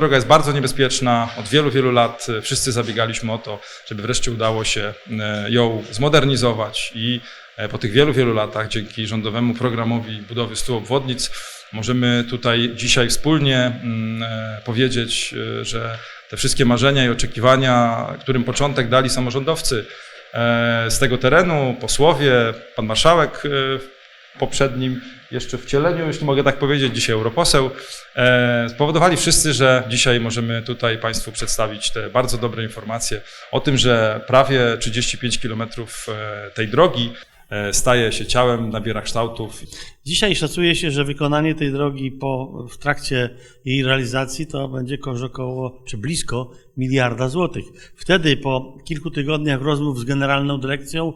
Droga jest bardzo niebezpieczna. Od wielu, wielu lat e, wszyscy zabiegaliśmy o to, żeby wreszcie udało się e, ją zmodernizować i e, po tych wielu, wielu latach dzięki rządowemu programowi budowy 100 obwodnic możemy tutaj dzisiaj wspólnie mm, powiedzieć, że te wszystkie marzenia i oczekiwania, którym początek dali samorządowcy z tego terenu, posłowie, pan marszałek poprzednim jeszcze wcieleniu, jeśli mogę tak powiedzieć, dzisiaj europoseł, e, spowodowali wszyscy, że dzisiaj możemy tutaj Państwu przedstawić te bardzo dobre informacje o tym, że prawie 35 kilometrów e, tej drogi staje się ciałem, nabiera kształtów Dzisiaj szacuje się, że wykonanie tej drogi po, w trakcie jej realizacji to będzie około, czy blisko miliarda złotych. Wtedy po kilku tygodniach rozmów z Generalną Dyrekcją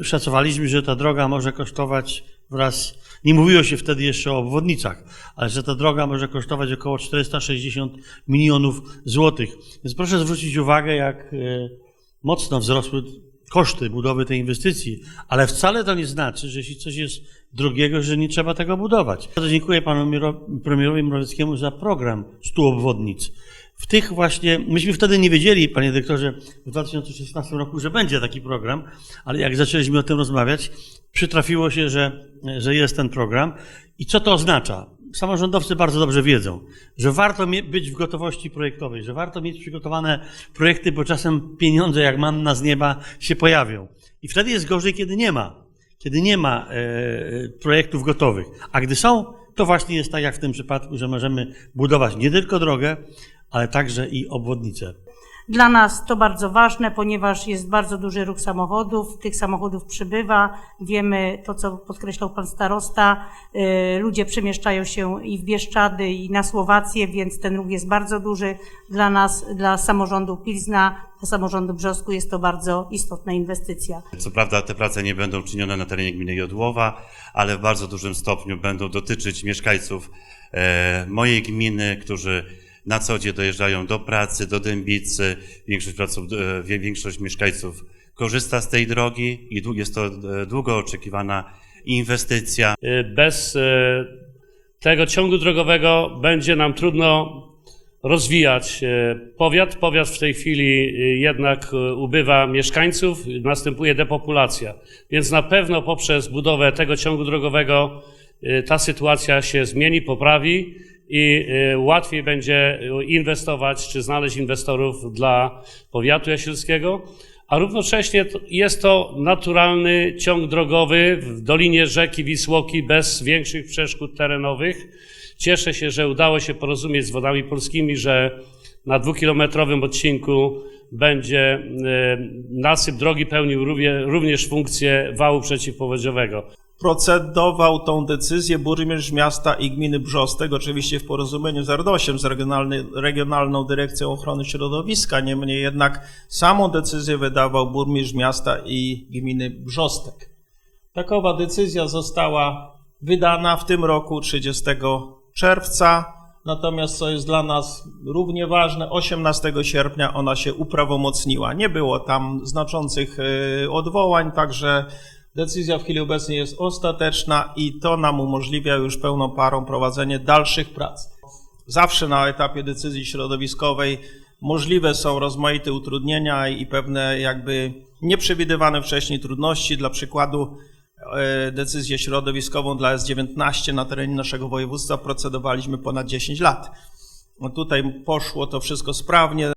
y, szacowaliśmy, że ta droga może kosztować wraz, nie mówiło się wtedy jeszcze o obwodnicach, ale że ta droga może kosztować około 460 milionów złotych. Więc proszę zwrócić uwagę, jak y, mocno wzrosły koszty budowy tej inwestycji, ale wcale to nie znaczy, że jeśli coś jest drogiego, że nie trzeba tego budować. Bardzo dziękuję panu premierowi Morawieckiemu za program 100 obwodnic. W tych właśnie, myśmy wtedy nie wiedzieli, panie dyrektorze, w 2016 roku, że będzie taki program, ale jak zaczęliśmy o tym rozmawiać, przytrafiło się, że, że jest ten program. I co to oznacza? Samorządowcy bardzo dobrze wiedzą, że warto być w gotowości projektowej, że warto mieć przygotowane projekty, bo czasem pieniądze jak manna z nieba się pojawią. I wtedy jest gorzej, kiedy nie ma, kiedy nie ma e, projektów gotowych. A gdy są, to właśnie jest tak jak w tym przypadku, że możemy budować nie tylko drogę, ale także i obwodnicę. Dla nas to bardzo ważne, ponieważ jest bardzo duży ruch samochodów, tych samochodów przybywa. Wiemy to, co podkreślał pan starosta, y, ludzie przemieszczają się i w Bieszczady, i na Słowację, więc ten ruch jest bardzo duży. Dla nas, dla samorządu Pilzna, dla samorządu Brzosku jest to bardzo istotna inwestycja. Co prawda te prace nie będą czynione na terenie gminy Jodłowa, ale w bardzo dużym stopniu będą dotyczyć mieszkańców e, mojej gminy, którzy na co dzień dojeżdżają do pracy, do Dębicy. Większość, pracow, e, większość mieszkańców korzysta z tej drogi i jest to e, długo oczekiwana inwestycja. Y, Bez tego ciągu drogowego będzie nam trudno rozwijać powiat. Powiat w tej chwili jednak ubywa mieszkańców, następuje depopulacja. Więc na pewno poprzez budowę tego ciągu drogowego ta sytuacja się zmieni, poprawi i y, łatwiej będzie y, inwestować czy znaleźć inwestorów dla powiatu jasielskiego. A równocześnie jest to naturalny ciąg drogowy w dolinie rzeki Wisłoki bez większych przeszkód terenowych. Cieszę się, że udało się porozumieć z wodami polskimi, że na dwukilometrowym odcinku będzie e, nasyp drogi pełnił równie- również funkcję wału przeciwpowodziowego. Procedował tą decyzję burmistrz miasta i gminy Brzostek, oczywiście w porozumieniu z RDOŚem, z Regionalną Dyrekcją Ochrony Środowiska. Niemniej jednak samą decyzję wydawał burmistrz miasta i gminy Brzostek. Takowa decyzja została wydana w tym roku 30 czerwca. Natomiast co jest dla nas równie ważne, 18 sierpnia ona się uprawomocniła. Nie było tam znaczących e, odwołań, także decyzja w chwili obecnej jest ostateczna i to nam umożliwia już pełną parą prowadzenie dalszych prac. Zawsze na etapie decyzji środowiskowej możliwe są rozmaite utrudnienia i pewne jakby nieprzewidywane wcześniej trudności. Dla przykładu e, decyzję środowiskową dla S19 na terenie naszego województwa procedowaliśmy ponad 10 lat. No tutaj poszło to wszystko sprawnie.